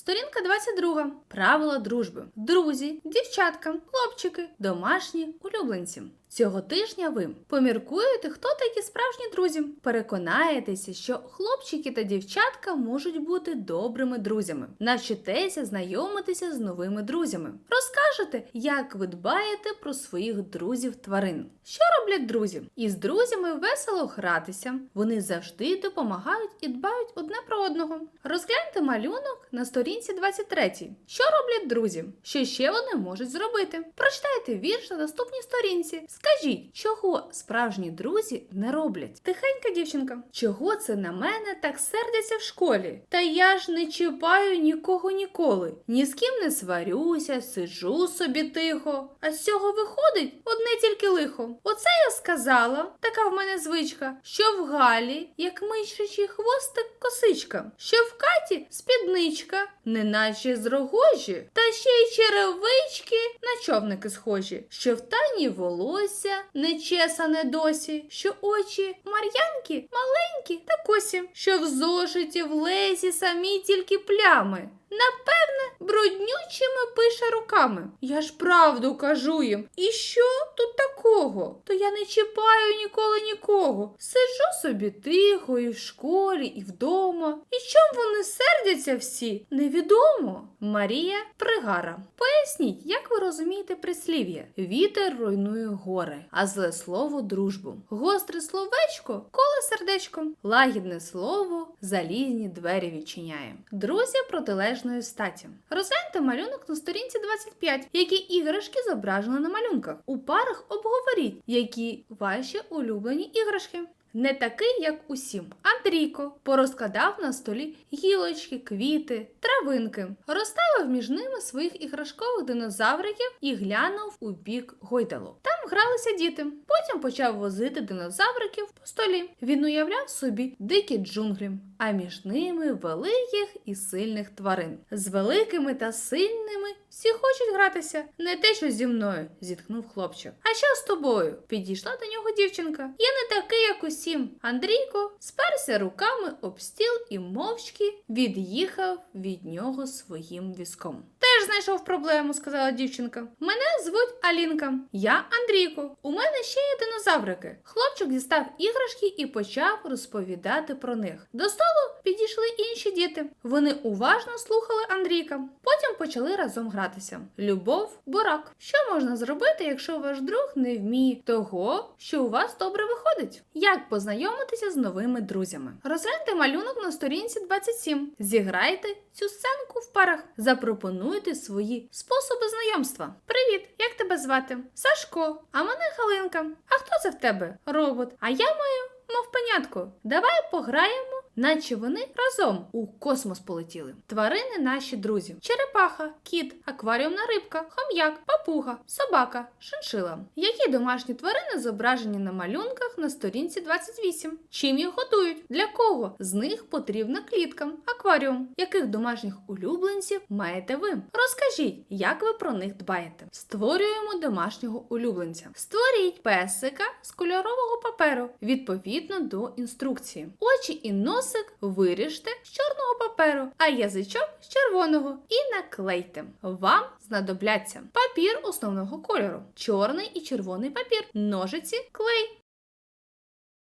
Сторінка 22. Правила дружби. Друзі, дівчатка, хлопчики, домашні улюбленці. Цього тижня ви поміркуєте, хто такі справжні друзі. Переконаєтеся, що хлопчики та дівчатка можуть бути добрими друзями. Навчитеся знайомитися з новими друзями. Розкажете, як ви дбаєте про своїх друзів тварин. Що роблять друзі? Із друзями весело гратися. Вони завжди допомагають і дбають одне про одного. Розгляньте малюнок на сторінці 23. Що роблять друзі? Що ще вони можуть зробити? Прочитайте вірш на наступній сторінці. Скажіть, чого справжні друзі не роблять? Тихенька дівчинка, чого це на мене так сердяться в школі? Та я ж не чіпаю нікого ніколи. Ні з ким не сварюся, сиджу собі тихо. А з цього виходить одне тільки лихо. Оце я сказала, така в мене звичка, що в Галі, як мишачий хвостик косичка, що в каті спідничка, неначе з рогожі, та ще й черевички на човники схожі, що в тані волосся не чесане досі, що очі мар'янки маленькі та косі, що в зошиті в лезі самі тільки плями. Напевне, бруднючими пише руками. Я ж правду кажу їм. І що тут такого? То я не чіпаю ніколи нікого. Сиджу собі тихо і в школі, і вдома. І чом вони сердяться всі? Невідомо. Марія Пригара. Поясніть, як ви розумієте прислів'я? Вітер руйнує гори, а зле слово дружбу. Гостре словечко коле сердечком, лагідне слово залізні двері відчиняє. Друзі протилежної статі. Розгляньте малюнок на сторінці 25, які іграшки зображені на малюнках. У парах обговоріть, які ваші улюблені іграшки. Не такий, як усім. Андрійко порозкладав на столі гілочки, квіти, травинки, розставив між ними своїх іграшкових динозавриків і глянув у бік гойдалу. Там гралися діти. Потім почав возити динозавриків по столі. Він уявляв собі дикі джунглі, а між ними великих і сильних тварин. З великими та сильними всі хочуть гратися. Не те, що зі мною, зіткнув хлопчик. А що з тобою? Підійшла до нього дівчинка. Я не такий, як усім. Андрійко сперся руками об стіл і мовчки від'їхав від нього своїм візком. Знайшов проблему, сказала дівчинка. Мене звуть Алінка. Я Андрійко. У мене ще є динозаврики. Хлопчик дістав іграшки і почав розповідати про них. До столу підійшли інші діти. Вони уважно слухали Андрійка. Потім почали разом гратися. Любов, бурак. Що можна зробити, якщо ваш друг не вміє того, що у вас добре виходить? Як познайомитися з новими друзями? Розгляньте малюнок на сторінці 27. Зіграйте цю сценку в парах. Запропонуйте свої способи знайомства. Привіт, як тебе звати? Сашко, а мене Галинка. А хто це в тебе? Робот. А я маю мовпенятко. Давай пограємо, наче вони разом у космос полетіли. Тварини наші друзі: черепаха, кіт, акваріумна рибка, хом'як, папуга, собака, шиншила. Які домашні тварини зображені на малюнках на сторінці 28? Чим їх годують? Для кого з них потрібна клітка? Акваріум. Яких домашніх улюбленців маєте ви? Розкажіть, як ви про них дбаєте. Створюємо домашнього улюбленця. Створіть песика з кольорового паперу відповідно до інструкції. Очі і носик виріжте з чорного паперу, а язичок з червоного і наклейте. Вам знадобляться папір основного кольору, чорний і червоний папір, ножиці, клей.